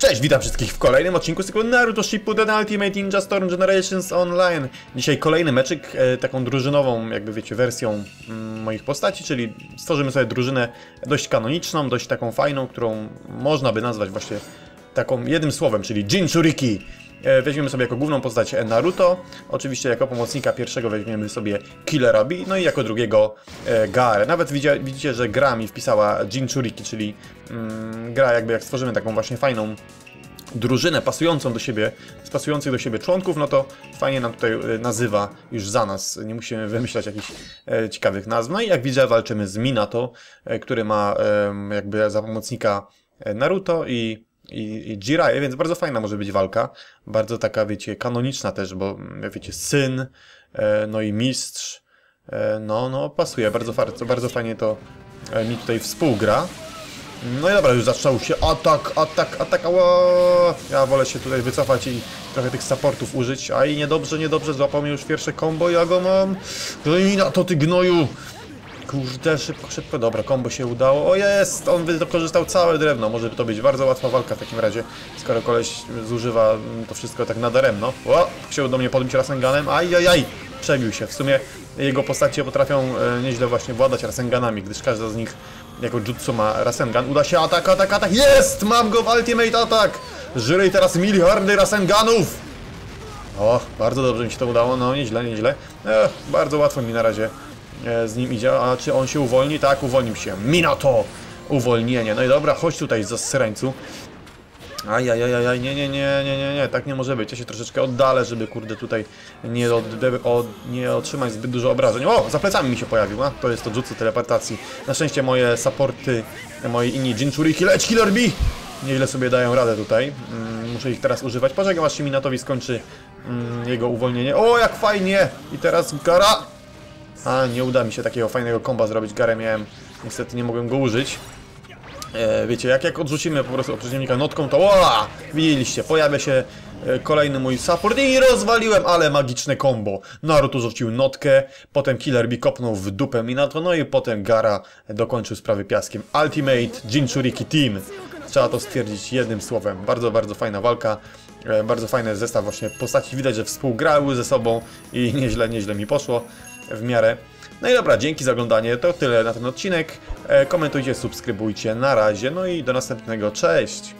Cześć, witam wszystkich w kolejnym odcinku z cyklu Naruto Shippuden Ultimate Ninja Storm Generations Online. Dzisiaj kolejny meczyk, e, taką drużynową, jakby wiecie, wersją mm, moich postaci, czyli stworzymy sobie drużynę dość kanoniczną, dość taką fajną, którą można by nazwać właśnie taką jednym słowem, czyli Jinchuriki. E, Weźmiemy sobie jako główną postać Naruto, oczywiście jako pomocnika pierwszego weźmiemy sobie Killera B, no i jako drugiego e, Gaarę. Nawet widzicie, że gra mi wpisała Jinchuriki, czyli mm, gra jakby jak stworzymy taką właśnie fajną drużynę pasującą do siebie, z pasujących do siebie członków, no to fajnie nam tutaj e, nazywa już za nas. Nie musimy wymyślać jakichś e, ciekawych nazw. No i jak widzę, walczymy z Minato, e, który ma e, jakby za pomocnika Naruto i, i, i Jiraiya, więc bardzo fajna może być walka. Bardzo taka, wiecie, kanoniczna też, bo mm, wiecie, syn, e, no i mistrz. E, no, no, pasuje. Bardzo, bardzo, fajnie to e, mi tutaj współgra. No i dobra, już zaczął się atak, atak, atak, ała! Ja wolę się tutaj wycofać i trochę tych supportów użyć. Aj, niedobrze, niedobrze, złapał mnie już pierwsze combo, ja go mam. No i na to ty gnoju! Kurde, szybko, szybko, dobra, combo się udało. O jest, on wykorzystał całe drewno, może to być bardzo łatwa walka w takim razie, skoro koleś zużywa to wszystko tak nadaremno. O, chciał do mnie podbić Rasenganem, ajajaj, przebił się. W sumie jego postacie potrafią e, nieźle właśnie władać Rasenganami, gdyż każda z nich jako jutsu ma Rasengan. Uda się atak, atak, atak, jest! Mam go w Ultimate Attack! Żyrej teraz miliardy Rasenganów! O, bardzo dobrze mi się to udało, no nieźle, nieźle. Ech, bardzo łatwo mi na razie z nim idzie, a czy on się uwolni? Tak, uwolnił się. Minato! Uwolnienie. No i dobra, chodź tutaj za srańcu. Ajajajaj, nie, nie, nie, nie, nie, nie, tak nie może być. Ja się troszeczkę oddalę, żeby kurde tutaj nie, od, od, nie otrzymać zbyt dużo obrażeń. O, za plecami mi się pojawił, a? To jest to jutsu teleportacji. Na szczęście moje supporty, moi inni Jinchuriki, leć Killer B! Nieźle sobie dają radę tutaj. Mm, muszę ich teraz używać. Poczekam aż się Minatowi skończy mm, jego uwolnienie. O, jak fajnie! I teraz Gara! A, nie uda mi się takiego fajnego komba zrobić. Garę miałem, niestety nie mogłem go użyć. E, wiecie, jak, jak odrzucimy po prostu przeciwnika notką, to oa! Widzieliście, pojawia się e, kolejny mój support i rozwaliłem, ale magiczne combo. Naruto rzucił notkę, potem Killer Bee kopnął w dupę Minato, no i potem Gara dokończył sprawy piaskiem. Ultimate Jinchuriki Team. Trzeba to stwierdzić jednym słowem. Bardzo, bardzo fajna walka. E, bardzo fajny zestaw właśnie postaci. Widać, że współgrały ze sobą i nieźle, nieźle mi poszło w miarę. No i dobra, dzięki za oglądanie, to tyle na ten odcinek. E, Komentujcie, subskrybujcie, na razie, no i do następnego, cześć!